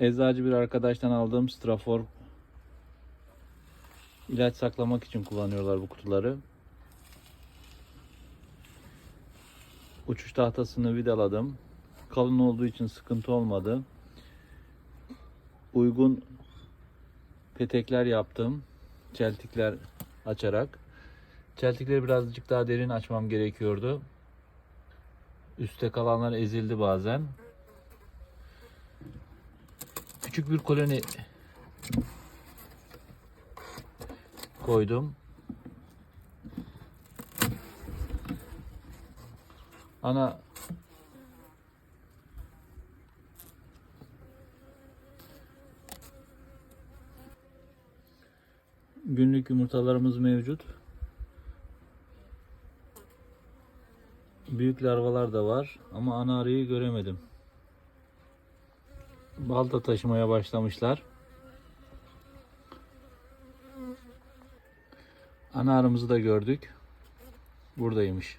Eczacı bir arkadaştan aldığım strafor ilaç saklamak için kullanıyorlar bu kutuları. Uçuş tahtasını vidaladım. Kalın olduğu için sıkıntı olmadı. Uygun petekler yaptım. Çeltikler açarak. Çeltikleri birazcık daha derin açmam gerekiyordu. Üste kalanlar ezildi bazen. Küçük bir koloni koydum. Ana günlük yumurtalarımız mevcut. Büyük larvalar da var ama ana arıyı göremedim. Balta taşımaya başlamışlar. Ana arımızı da gördük. Buradaymış.